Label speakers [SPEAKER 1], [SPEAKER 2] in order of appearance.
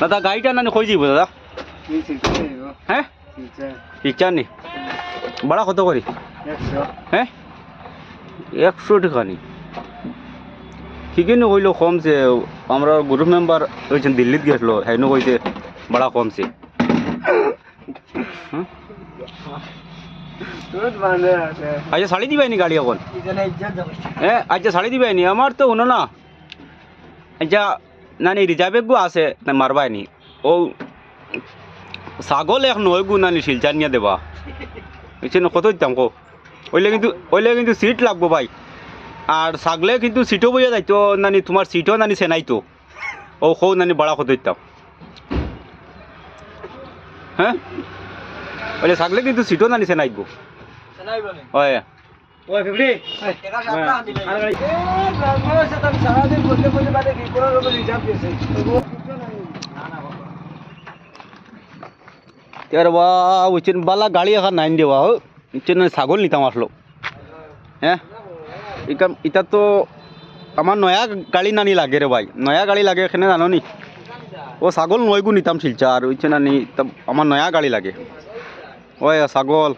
[SPEAKER 1] দাদা গাড়িটা না কই যাব দাদা? হ্যাঁ? পিকচার নি ভাড়া কত করি? হ্যাঁ? একশো টাকা নি ঠিকই কইলো কমছে আমরা গ্রুপ মেম্বার হয়েছেন দিল্লিত গেছিল হেন কইছে ভাড়া কমছে? আচ্ছা শাড়ি দিবাই নি গাড়ি এখন? হ্যাঁ আচ্ছা শাড়ি দিবাই নি আমার তো উনো না। আচ্ছা নানি রিজার্ভে গু আছে মারবাই নি ও ছাগল এক নয় গু নানি শিলচার নিয়ে দেবা। বুঝছেন কত দিতাম কো। ওইলে কিন্তু ওইলে কিন্তু সিট লাগবো ভাই। আর ছাগলে কিন্তু সিটও বইয়া যাইতো নানি তোমার সিটও নানি সেনাইতো। ও খৌ নানি বাড়া কত দিতাম। হ্যাঁ? ওইলে ছাগলে কিন্তু সিটও নানি সেনাইবো। হয়। এবার বা বুঝছেন বালা গাড়ি এখন নাইন দেওয়া হো। বুঝছেন ছাগল নিতাম আসলো। হ্যাঁ? ইটা ইটা তো আমার নয়া গাড়ি নানি লাগে রে ভাই। নয়া গাড়ি লাগে এখানে জানো নি? ও ছাগল নয় গু নিতাম শিলচা আর নানি তা আমার নয়া গাড়ি লাগে। ওই ছাগল।